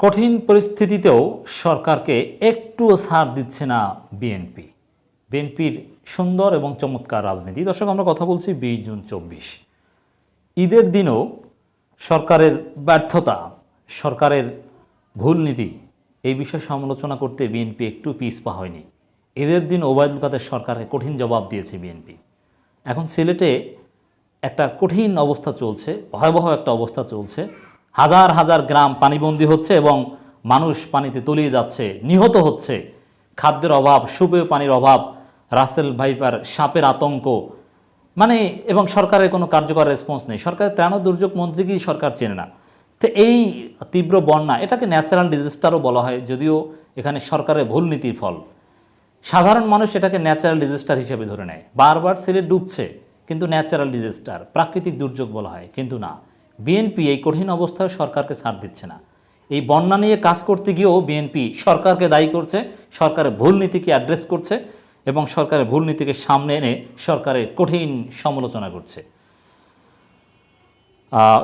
কঠিন পরিস্থিতিতেও সরকারকে একটুও ছাড় দিচ্ছে না বিএনপি। বিএনপির সুন্দর এবং চমৎকার রাজনীতি। দর্শক, আমরা কথা বলছি বিশ জুন চব্বিশ। ঈদের দিনও সরকারের ব্যর্থতা, সরকারের ভুল নীতি এই বিষয়ে সমালোচনা করতে বিএনপি একটু পিছপা হয়নি। ঈদের দিন ওবায়দুল কাদের সরকারকে কঠিন জবাব দিয়েছে বিএনপি। এখন সিলেটে একটা কঠিন অবস্থা চলছে, ভয়াবহ একটা অবস্থা চলছে। হাজার হাজার গ্রাম পানিবন্দী হচ্ছে এবং মানুষ পানিতে তলিয়ে যাচ্ছে, নিহত হচ্ছে। খাদ্যের অভাব, সুপেয় পানির অভাব, রাসেল ভাইপার সাপের আতঙ্ক। মানে এবং সরকারের কোনো কার্যকর রেসপন্স নেই। সরকারের ত্রাণ দুর্যোগ মন্ত্রীকেই সরকার চেনে না। তো এই তীব্র বন্যা, এটাকে ন্যাচারাল ডিজাস্টারও বলা হয়, যদিও এখানে সরকারের ভুল নীতির ফল। সাধারণ মানুষ এটাকে ন্যাচারাল ডিজাস্টার হিসেবে ধরে নেয়। বারবার সিলেট ডুবছে, কিন্তু ন্যাচারাল ডিজাস্টার প্রাকৃতিক দুর্যোগ বলা হয়, কিন্তু না। বিএনপি এই কঠিন অবস্থায় সরকারকে ছাড় দিচ্ছে না। এই বন্যা নিয়ে কাজ করতে গিয়েও বিএনপি সরকারকে দায়ী করছে, সরকারের ভুল নীতিকে অ্যাড্রেস করছে এবং সরকারের ভুল নীতিকে সামনে এনে সরকারের কঠিন সমালোচনা করছে।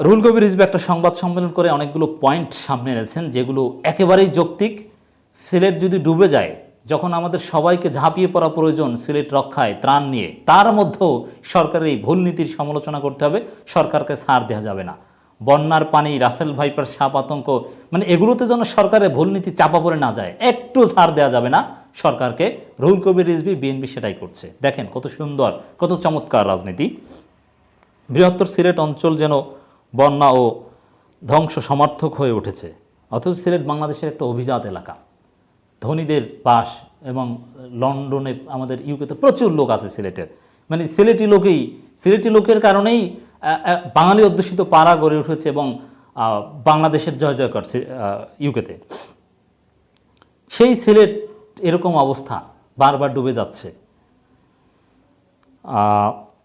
রুহুল কবির রিজভি একটা সংবাদ সম্মেলন করে অনেকগুলো পয়েন্ট সামনে এনেছেন, যেগুলো একেবারেই যৌক্তিক। সিলেট যদি ডুবে যায় যখন আমাদের সবাইকে ঝাঁপিয়ে পড়া প্রয়োজন সিলেট রক্ষায় ত্রাণ নিয়ে, তার মধ্যেও সরকারের এই ভুল নীতির সমালোচনা করতে হবে। সরকারকে ছাড় দেওয়া যাবে না। বন্যার পানি, রাসেল ভাইপার সাপ আতঙ্ক মানে এগুলোতে যেন সরকারের ভুল নীতি চাপা পড়ে না যায়, একটু ছাড় দেওয়া যাবে না। সরকারকে রুহুল কবির রিজভি, বিএনপি সেটাই করছে। দেখেন কত সুন্দর, কত চমৎকার রাজনীতি। বৃহত্তর সিলেট অঞ্চল যেন বন্যা ও ধ্বংস সমর্থক হয়ে উঠেছে, অথচ সিলেট বাংলাদেশের একটা অভিজাত এলাকা। ধনীদের বাস এবং লন্ডনে আমাদের ইউকেতে প্রচুর লোক আছে সিলেটের। মানে সিলেটি লোকেই, সিলেটি লোকের কারণেই বাঙালি অধ্যুষিত পাড়া গড়ে উঠেছে এবং বাংলাদেশের জয় জয় করছে ইউকেতে সেই সিলেট এরকম অবস্থা বারবার ডুবে যাচ্ছে।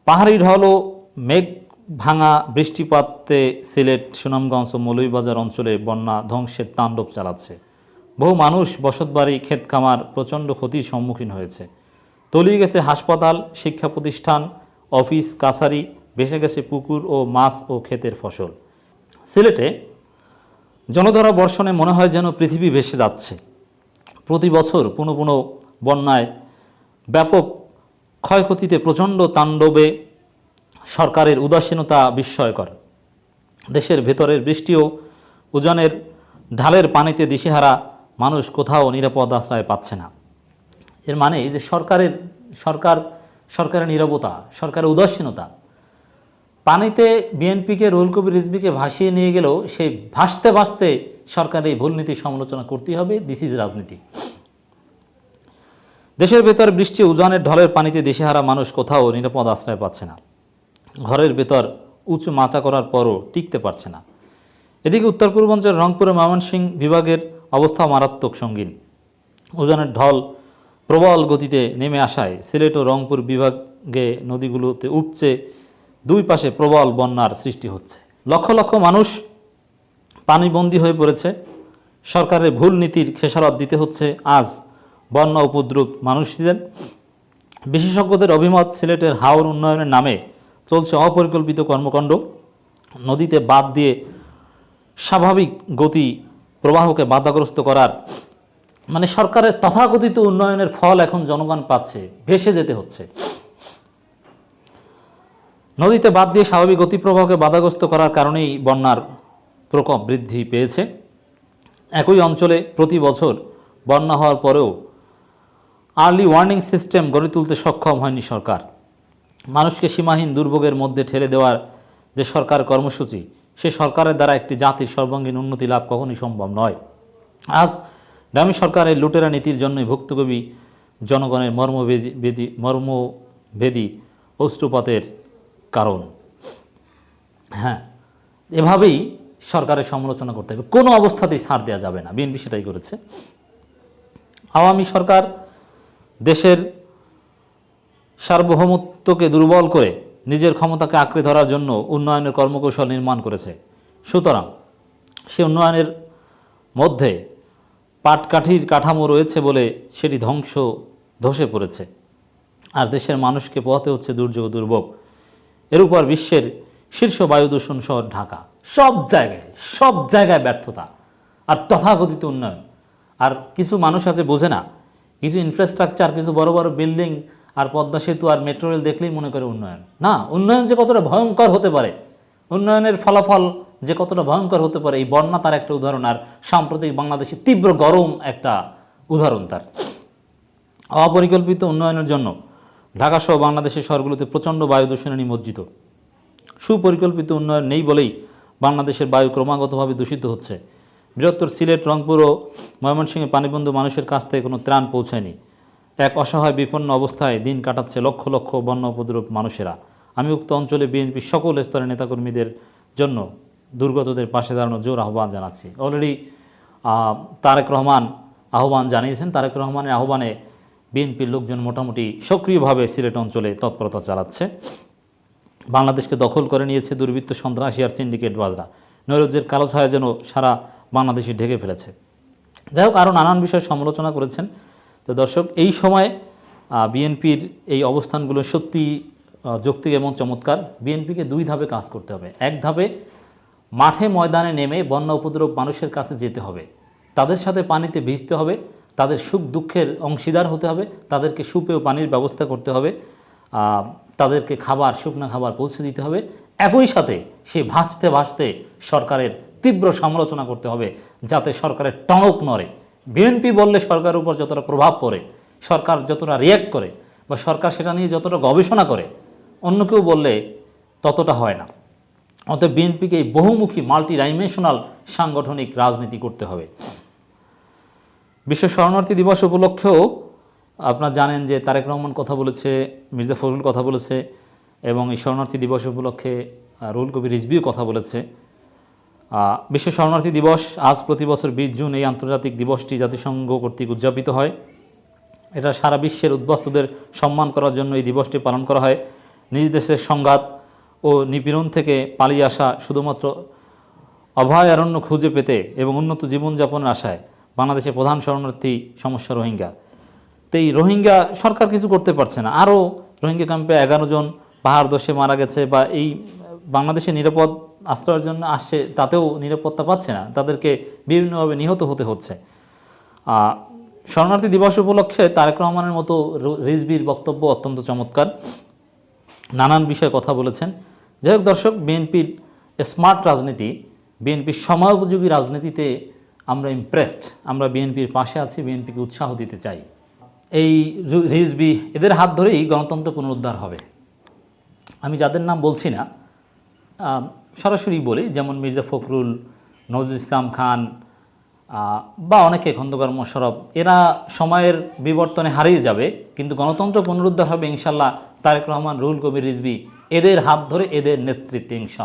পাহাড়ি ঢল ও মেঘ ভাঙা বৃষ্টিপাতে সিলেট সুনামগঞ্জ ও মৌলভীবাজার অঞ্চলে বন্যা ধ্বংসের তাণ্ডব চালাচ্ছে। বহু মানুষ বসতবাড়ি ক্ষেত খামার প্রচণ্ড ক্ষতির সম্মুখীন হয়েছে। তলিয়ে গেছে হাসপাতাল, শিক্ষা প্রতিষ্ঠান, অফিস, কাছারি, ভেসে গেছে পুকুর ও মাছ ও ক্ষেতের ফসল। সিলেটে জনধরা বর্ষণে মনে হয় যেন পৃথিবী ভেসে যাচ্ছে। প্রতি বছর পুনঃ পুনঃ বন্যায় ব্যাপক ক্ষয়ক্ষতিতে প্রচণ্ড তাণ্ডবে সরকারের উদাসীনতা বিস্ময়কর। দেশের ভেতরের বৃষ্টি ও উজানের ঢালের পানিতে দিশেহারা মানুষ কোথাও নিরাপদ আশ্রয় পাচ্ছে না। এর মানে যে সরকারের, সরকার, সরকারের নিরবতা, সরকারের উদাসীনতা, পানিতে বিএনপিকে রুল কবির রিজবিকে ভাসিয়ে নিয়ে গেলেও সেই ভাসতে ভাসতে সরকারের এই ভুল নীতির সমালোচনা করতেই হবে। দিস ইজ রাজনীতি। দেশের ভেতর বৃষ্টি, উজানের ঢলের পানিতে দেশেহারা মানুষ কোথাও নিরাপদ আশ্রয় পাচ্ছে না। ঘরের ভেতর উঁচু মাচা করার পরও টিকতে পারছে না। এদিকে উত্তর রংপুর ও ময়মনসিংহ বিভাগের অবস্থা মারাত্মক সঙ্গীন। ওজনের ঢল প্রবল গতিতে নেমে আসায় সিলেট ও রংপুর বিভাগে নদীগুলোতে উপচে দুই পাশে প্রবল বন্যার সৃষ্টি হচ্ছে। লক্ষ লক্ষ মানুষ পানিবন্দী হয়ে পড়েছে। সরকারের ভুল নীতির খেসারত দিতে হচ্ছে আজ বন্যা উপদ্রুপ মানুষদের বিশেষজ্ঞদের অভিমত সিলেটের হাওর উন্নয়নের নামে চলছে অপরিকল্পিত কর্মকাণ্ড। নদীতে বাদ দিয়ে স্বাভাবিক গতি প্রবাহকে বাধাগ্রস্ত করার। মানে সরকারের তথাকথিত উন্নয়নের ফল এখন জনগণ পাচ্ছে, ভেসে যেতে হচ্ছে। নদীতে বাদ দিয়ে স্বাভাবিক গতি প্রবাহকে বাধাগ্রস্ত করার কারণেই বন্যার প্রকোপ বৃদ্ধি পেয়েছে। একই অঞ্চলে প্রতি বছর বন্যা হওয়ার পরেও আর্লি ওয়ার্নিং সিস্টেম গড়ে তুলতে সক্ষম হয়নি সরকার। মানুষকে সীমাহীন দুর্ভোগের মধ্যে ঠেলে দেওয়ার যে সরকার কর্মসূচি সে সরকারের দ্বারা একটি জাতির সর্বাঙ্গীন উন্নতি লাভ কখনই সম্ভব নয়। আজ ডামি সরকারের লুটেরা নীতির জন্যই ভুক্তভোগী জনগণের মর্মবেদী বেদী মর্মভেদী অশ্রুপাতের কারণ। হ্যাঁ এভাবেই সরকারের সমালোচনা করতে হবে। কোনো অবস্থাতেই ছাড় দেওয়া যাবে না। বিএনপি সেটাই করেছে। আওয়ামী সরকার দেশের সার্বভৌমত্বকে দুর্বল করে নিজের ক্ষমতাকে আঁকড়ে ধরার জন্য উন্নয়নের কর্মকৌশল নির্মাণ করেছে। সুতরাং সে উন্নয়নের মধ্যে পাটকাঠির কাঠামো রয়েছে বলে সেটি ধ্বংস, ধসে পড়েছে। আর দেশের মানুষকে পোহাতে হচ্ছে দুর্যোগ দুর্ভোগ। এর উপর বিশ্বের শীর্ষ বায়ু দূষণ শহর ঢাকা। সব জায়গায় সব জায়গায় ব্যর্থতা আর তথাকথিত উন্নয়ন। আর কিছু মানুষ আছে বোঝে না, কিছু ইনফ্রাস্ট্রাকচার কিছু বড় বড় বিল্ডিং আর পদ্মা সেতু আর মেট্রো রেল দেখলেই মনে করে উন্নয়ন। না, উন্নয়ন যে কতটা ভয়ঙ্কর হতে পারে, উন্নয়নের ফলাফল যে কতটা ভয়ঙ্কর হতে পারে, এই বন্যা তার একটা উদাহরণ আর সাম্প্রতিক বাংলাদেশের তীব্র গরম একটা উদাহরণ তার। অপরিকল্পিত উন্নয়নের জন্য ঢাকাসহ বাংলাদেশের শহরগুলোতে প্রচণ্ড বায়ু দূষণে নিমজ্জিত। সুপরিকল্পিত উন্নয়ন নেই বলেই বাংলাদেশের বায়ু ক্রমাগতভাবে দূষিত হচ্ছে। বৃহত্তর সিলেট, রংপুর ও ময়মনসিংহে পানিবন্ধু মানুষের কাছ থেকে কোনো ত্রাণ পৌঁছায়নি। এক অসহায় বিপন্ন অবস্থায় দিন কাটাচ্ছে লক্ষ লক্ষ বন্য উপদ্রব মানুষেরা। আমি উক্ত অঞ্চলে বিএনপির সকল স্তরের নেতাকর্মীদের জন্য দুর্গতদের পাশে দাঁড়ানোর জোর আহ্বান জানাচ্ছি। অলরেডি তারেক রহমান আহ্বান জানিয়েছেন। তারেক রহমানের আহ্বানে বিএনপির লোকজন মোটামুটি সক্রিয়ভাবে সিলেট অঞ্চলে তৎপরতা চালাচ্ছে। বাংলাদেশকে দখল করে নিয়েছে দুর্বৃত্ত সন্ত্রাসী আর সিন্ডিকেট বাজরা নৈরাজ্যের কালো ছায়া যেন সারা বাংলাদেশে ঢেকে ফেলেছে। যাই হোক, আরও নানান বিষয়ে সমালোচনা করেছেন। তো দর্শক, এই সময় বিএনপির এই অবস্থানগুলো সত্যি যৌক্তিক এবং চমৎকার। বিএনপিকে দুই ধাপে কাজ করতে হবে। এক ধাপে মাঠে ময়দানে নেমে বন্যা উপদ্রব মানুষের কাছে যেতে হবে। তাদের সাথে পানিতে ভিজতে হবে। তাদের সুখ দুঃখের অংশীদার হতে হবে। তাদেরকে সুপেয় পানির ব্যবস্থা করতে হবে। তাদেরকে খাবার, শুকনো খাবার পৌঁছে দিতে হবে। একই সাথে সে ভাসতে ভাসতে সরকারের তীব্র সমালোচনা করতে হবে, যাতে সরকারের টনক নড়ে। বিএনপি বললে সরকারের উপর যতটা প্রভাব পড়ে, সরকার যতটা রিয়্যাক্ট করে বা সরকার সেটা নিয়ে যতটা গবেষণা করে, অন্য কেউ বললে ততটা হয় না। অতএব বিএনপিকে এই বহুমুখী মাল্টি ডাইমেনশনাল সাংগঠনিক রাজনীতি করতে হবে। বিশ্ব শরণার্থী দিবস উপলক্ষেও আপনারা জানেন যে তারেক রহমান কথা বলেছে, মির্জা ফখরুল কথা বলেছে এবং এই শরণার্থী দিবস উপলক্ষে রুহুল কবির রিজবিও কথা বলেছে। বিশ্ব শরণার্থী দিবস আজ প্রতি বছর বিশ জুন এই আন্তর্জাতিক দিবসটি জাতিসংঘ কর্তৃক উদযাপিত হয়। এটা সারা বিশ্বের উদ্বাস্তুদের সম্মান করার জন্য এই দিবসটি পালন করা হয়। নিজ দেশের সংঘাত ও নিপীড়ন থেকে পালিয়ে আসা শুধুমাত্র অভয়ারণ্য খুঁজে পেতে এবং উন্নত জীবনযাপনের আশায় বাংলাদেশের প্রধান শরণার্থী সমস্যা রোহিঙ্গা। তো এই রোহিঙ্গা সরকার কিছু করতে পারছে না। আরও রোহিঙ্গা ক্যাম্পে এগারো জন পাহাড় দোষে মারা গেছে বা এই বাংলাদেশে নিরাপদ আশ্রয়ের জন্য আসছে তাতেও নিরাপত্তা পাচ্ছে না। তাদেরকে বিভিন্নভাবে নিহত হতে হচ্ছে। শরণার্থী দিবস উপলক্ষে তারেক রহমানের মতো রিজবির বক্তব্য অত্যন্ত চমৎকার। নানান বিষয়ে কথা বলেছেন। যাই হোক দর্শক, বিএনপির স্মার্ট রাজনীতি, বিএনপির সময়োপযোগী রাজনীতিতে আমরা ইমপ্রেসড আমরা বিএনপির পাশে আছি, বিএনপিকে উৎসাহ দিতে চাই। এই রিজবি এদের হাত ধরেই গণতন্ত্র পুনরুদ্ধার হবে। আমি যাদের নাম বলছি না সরাসরি বলি, যেমন মির্জা ফখরুল, নজরুল ইসলাম খান বা অনেকে খন্দকার মোশারফ এরা সময়ের বিবর্তনে হারিয়ে যাবে, কিন্তু গণতন্ত্র পুনরুদ্ধার হবে ইনশাল্লাহ তারেক রহমান, রুহুল কবির রিজবি এদের হাত ধরে, এদের নেতৃত্বে ইনশাল্লাহ।